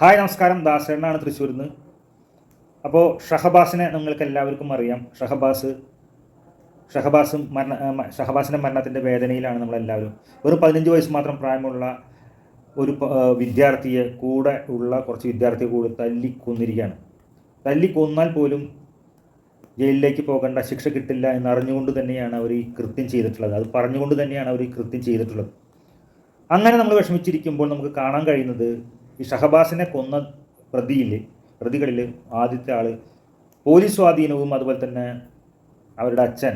Hi നമസ്കാരം. ദാസേണ്ണാണ് തൃശ്ശൂരിൽ നിന്ന് അപ്പോൾ ഷഹബാസിനെ നിങ്ങൾക്ക് എല്ലാവർക്കും അറിയാം. ഷഹബാസ് ഷഹബാസും മരണ ഷഹബാസിന്റെ മരണത്തിന്റെ വേദനയിലാണ് നമ്മളെല്ലാവരും. വെറും പതിനഞ്ച് വയസ്സ് മാത്രം പ്രായമുള്ള ഒരു വിദ്യാർത്ഥിയെ കൂടെ ഉള്ള കുറച്ച് വിദ്യാർത്ഥിയെ കൂടി തല്ലി കൊന്നിരിക്കുകയാണ് തല്ലി കൊന്നാൽ പോലും ജയിലിലേക്ക് പോകേണ്ട ശിക്ഷ കിട്ടില്ല എന്ന് അറിഞ്ഞുകൊണ്ട് തന്നെയാണ് അവർ ഈ കൃത്യം ചെയ്തിട്ടുള്ളത്. അത് പറഞ്ഞുകൊണ്ട് തന്നെയാണ് അവർ ഈ കൃത്യം ചെയ്തിട്ടുള്ളത്. അങ്ങനെ നമ്മൾ വിഷമിച്ചിരിക്കുമ്പോൾ നമുക്ക് കാണാൻ കഴിയുന്നത് ഈ ഷഹബാസിനെ കൊന്ന പ്രതിയിൽ പ്രതികളിൽ ആദ്യത്തെ ആൾ പോലീസ് സ്വാധീനവും അതുപോലെ തന്നെ അവരുടെ അച്ഛൻ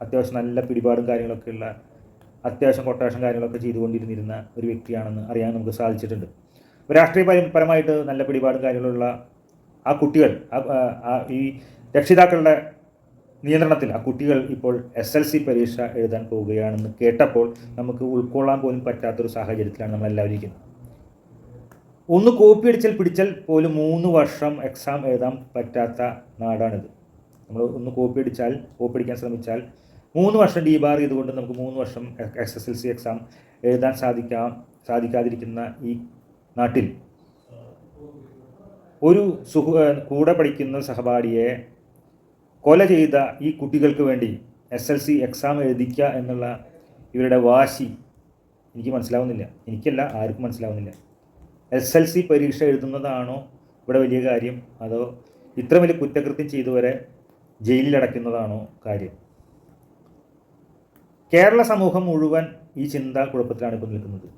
അത്യാവശ്യം നല്ല പിടിപാടും കാര്യങ്ങളൊക്കെ ഉള്ള അത്യാവശ്യം കൊട്ടേഷൻ കാര്യങ്ങളൊക്കെ ചെയ്തുകൊണ്ടിരുന്നിരുന്ന ഒരു വ്യക്തിയാണെന്ന് അറിയാൻ നമുക്ക് സാധിച്ചിട്ടുണ്ട്. രാഷ്ട്രീയ പരം- പരമായിട്ട് നല്ല പിടിപാടും കാര്യങ്ങളുള്ള ആ കുട്ടികൾ ആ- ഈ രക്ഷിതാക്കളുടെ നിയന്ത്രണത്തിൽ ആ കുട്ടികൾ ഇപ്പോൾ എസ് എൽ സി പരീക്ഷ എഴുതാൻ പോവുകയാണെന്ന് കേട്ടപ്പോൾ നമുക്ക് ഉൾക്കൊള്ളാൻ പോലും പറ്റാത്തൊരു സാഹചര്യത്തിലാണ് നമ്മൾ എല്ലാവരും ഇരിക്കുന്നത്. ഒന്ന് കോപ്പി അടിച്ചാൽ പിടിച്ചാൽ പോലും മൂന്ന് വർഷം എക്സാം എഴുതാൻ പറ്റാത്ത നാടാണിത്. നമ്മൾ ഒന്ന് കോപ്പി അടിച്ചാൽ കോപ്പി അടിക്കാൻ ശ്രമിച്ചാൽ മൂന്ന് വർഷം ഡി ബാർ ചെയ്തുകൊണ്ട് നമുക്ക് മൂന്ന് വർഷം S S L C exam എഴുതാൻ സാധിക്കാം സാധിക്കാതിരിക്കുന്ന ഈ നാട്ടിൽ. ഒരു സുഹു കൂടെ പഠിക്കുന്ന സഹപാഠിയെ കൊല ചെയ്ത ഈ കുട്ടികൾക്ക് വേണ്ടി എസ് എൽ സി എക്സാം എഴുതിക്കുക എന്നുള്ള ഇവരുടെ വാശി എനിക്ക് മനസ്സിലാവുന്നില്ല. എനിക്കല്ല ആർക്കും മനസ്സിലാവുന്നില്ല. എസ് എൽ സി പരീക്ഷ എഴുതുന്നതാണോ ഇവിടെ വലിയ കാര്യം? അതോ ഇത്ര വലിയ കുറ്റകൃത്യം ചെയ്തവരെ ജയിലിലടയ്ക്കുന്നതാണോ കാര്യം? കേരള സമൂഹം മുഴുവൻ ഈ ചിന്താ കുഴപ്പത്തിലാണ് ഇപ്പോൾ നിൽക്കുന്നത്.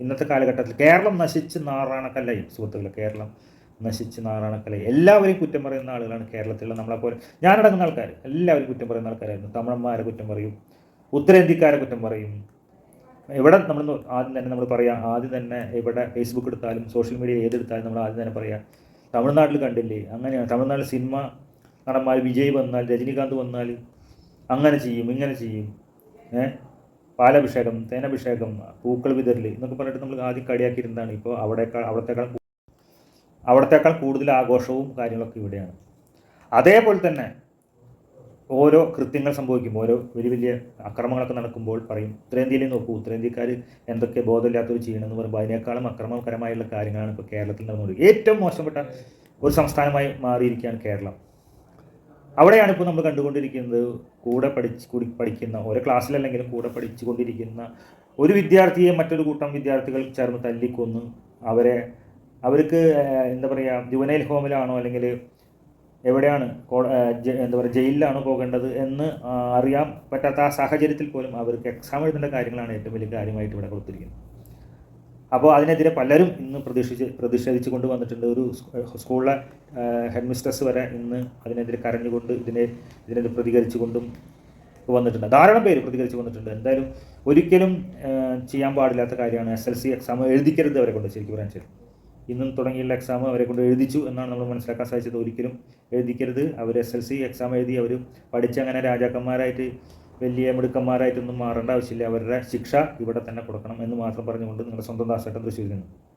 ഇന്നത്തെ കാലഘട്ടത്തിൽ കേരളം നശിച്ച് നാറാണക്കല്ലായി സുഹൃത്തുക്കളെ കേരളം നശിച്ച് നാറാണക്കല്ലേ എല്ലാവരെയും കുറ്റം പറയുന്ന ആളുകളാണ് കേരളത്തിലുള്ള നമ്മളെപ്പോലെ ഞാനടങ്ങുന്ന ആൾക്കാർ എല്ലാവരും കുറ്റം പറയുന്ന ആൾക്കാരായിരുന്നു. തമിഴന്മാരെ കുറ്റം പറയും ഉത്തരേന്ത്യക്കാരെ കുറ്റം പറയും എവിടെ നമ്മൾ ആദ്യം തന്നെ നമ്മൾ പറയാം ആദ്യം തന്നെ എവിടെ ഫേസ്ബുക്ക് എടുത്താലും സോഷ്യൽ മീഡിയ ഏതെടുത്താലും നമ്മൾ ആദ്യം തന്നെ പറയാം തമിഴ്നാട്ടിൽ കണ്ടില്ലേ? അങ്ങനെയാണ് തമിഴ്നാട്ടിൽ സിനിമ നടന്മാർ വിജയ് വന്നാൽ രജനീകാന്ത് വന്നാൽ അങ്ങനെ ചെയ്യും ഇങ്ങനെ ചെയ്യും. ഏഹ് പാലഭിഷേകം തേനഭിഷേകം പൂക്കൾ വിതരൽ എന്നൊക്കെ പറഞ്ഞിട്ട് നമ്മൾ ആദ്യം കളിയാക്കിയിരുന്നതാണ്. ഇപ്പോൾ അവിടേക്കാൾ അവിടത്തേക്കാൾ അവിടത്തേക്കാൾ കൂടുതൽ ആഘോഷവും കാര്യങ്ങളൊക്കെ ഇവിടെയാണ്. അതേപോലെ തന്നെ ഓരോ കൃത്യങ്ങൾ സംഭവിക്കുമ്പോൾ ഓരോ വലിയ വലിയ അക്രമങ്ങളൊക്കെ നടക്കുമ്പോൾ പറയും ഉത്തരേന്ത്യയിലേ നോക്കൂ ഉത്തരേന്ത്യക്കാർ എന്തൊക്കെ ബോധമില്ലാത്തവർ ചെയ്യണമെന്ന് പറയുമ്പോൾ അതിനേക്കാളും അക്രമകരമായുള്ള കാര്യങ്ങളാണ് ഇപ്പോൾ കേരളത്തിൽ നടന്നത് ഏറ്റവും മോശപ്പെട്ട ഒരു സംസ്ഥാനമായി മാറിയിരിക്കുകയാണ് കേരളം. അവിടെയാണ് ഇപ്പോൾ നമ്മൾ കണ്ടുകൊണ്ടിരിക്കുന്നത് കൂടെ പഠിച്ച് കൂടി പഠിക്കുന്ന ഓരോ ക്ലാസ്സിലല്ലെങ്കിലും കൂടെ പഠിച്ചുകൊണ്ടിരിക്കുന്ന ഒരു വിദ്യാർത്ഥിയെ മറ്റൊരു കൂട്ടം വിദ്യാർത്ഥികൾ ചേർന്ന് തല്ലിക്കൊന്ന് അവരെ അവർക്ക് എന്താ പറയുക ജുവനൈൽ ഹോമിലാണോ അല്ലെങ്കിൽ എവിടെയാണ് എന്താ പറയുക ജയിലിലാണ് പോകേണ്ടത് എന്ന് അറിയാൻ പറ്റാത്ത ആ സാഹചര്യത്തിൽ പോലും അവർക്ക് എക്സാം എഴുതേണ്ട കാര്യങ്ങളാണ് ഏറ്റവും വലിയ കാര്യമായിട്ട് ഇവിടെ കൊടുത്തിരിക്കുന്നത്. അപ്പോൾ അതിനെതിരെ പലരും ഇന്ന് പ്രതിഷേധിച്ച് പ്രതിഷേധിച്ചു കൊണ്ട് വന്നിട്ടുണ്ട്. ഒരു സ്കൂളിലെ ഹെഡ് വരെ ഇന്ന് അതിനെതിരെ കരഞ്ഞുകൊണ്ട് ഇതിനെ ഇതിനെതിരെ പ്രതികരിച്ചുകൊണ്ടും വന്നിട്ടുണ്ട്. ധാരാളം പേര് പ്രതികരിച്ച് വന്നിട്ടുണ്ട്. എന്തായാലും ഒരിക്കലും ചെയ്യാൻ പാടില്ലാത്ത കാര്യമാണ്. എസ് എൽ സി എക്സാം എഴുതിക്കരുത് അവരെ കൊണ്ട് ശരിക്കും പറയാൻ ശരി ഇന്നും തുടങ്ങിയുള്ള എക്സാം അവരെ കൊണ്ട് എഴുതിച്ചു എന്നാണ് നമ്മൾ മനസ്സിലാക്കാൻ സാധിച്ചത്. ഒരിക്കലും എഴുതിക്കരുത്. അവർ എസ് എൽ സി എക്സാം എഴുതി അവർ പഠിച്ച് അങ്ങനെ രാജാക്കന്മാരായിട്ട് വലിയ മിടുക്കന്മാരായിട്ടൊന്നും മാറേണ്ട ആവശ്യമില്ല. അവരുടെ ശിക്ഷ ഇവിടെ തന്നെ കൊടുക്കണം എന്ന് മാത്രം പറഞ്ഞുകൊണ്ട് നിങ്ങളുടെ സ്വന്തം ദാസേട്ടൻ തൃശ്ശൂരിൽ നിന്ന്.